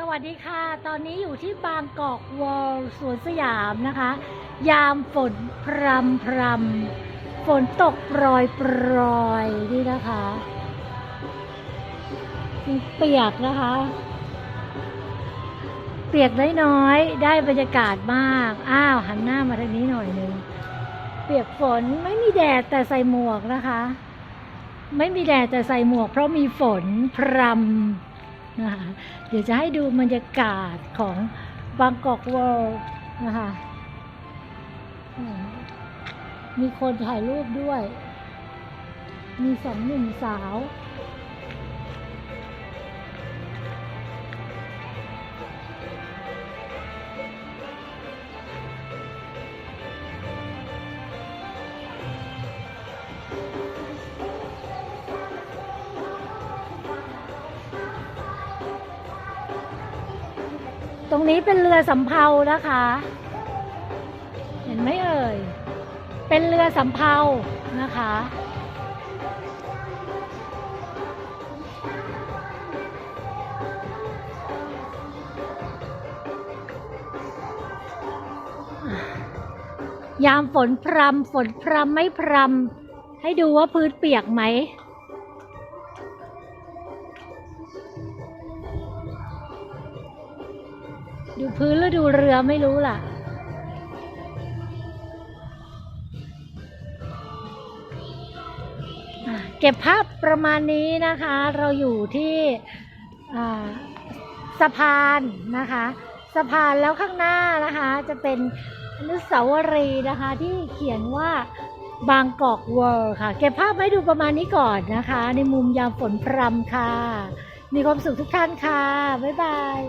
สวัสดีค่ะ ตอนนี้อยู่ที่บางกอกวอลสวนสยามนะคะ ยามฝนพรำพรำฝนตกโปรยโปรยนี่นะคะเปียกนะคะ เปียกน้อยๆได้บรรยากาศมาก อ้าวหันหน้ามาทางนี้หน่อยหนึง เปียกฝนไม่มีแดดแต่ใส่หมวกนะคะ ไม่มีแดดแต่ใส่หมวก เพราะมีฝนพรำ นะคะเดี๋ยวจะให้ดูบรรยากาศของบางกอกเวิลด์นะคะมีคนถ่ายรูปด้วย มีสองหนุ่มสาว ตรงนี้เป็นเรือสำเภานะคะ เห็นไหมเอ่ย เป็นเรือสำเภานะคะ ยามฝนพรำฝนพรำไม่พรำให้ดูว่าพื้นเปียกไหม ดูพื้นแล้วดูเรือไม่รู้ล่ะ เก็บภาพประมาณนี้นะคะ เราอยู่ที่สะพานนะคะ สะพานแล้วข้างหน้านะคะ จะเป็นอนุสาวรีย์นะคะ ที่เขียนว่าบางกอกเวิร์ค่ะ เก็บภาพให้ดูประมาณนี้ก่อนนะคะ ในมุมยามฝนพรำค่ะ มีความสุขทุกท่านค่ะ บ๊ายบาย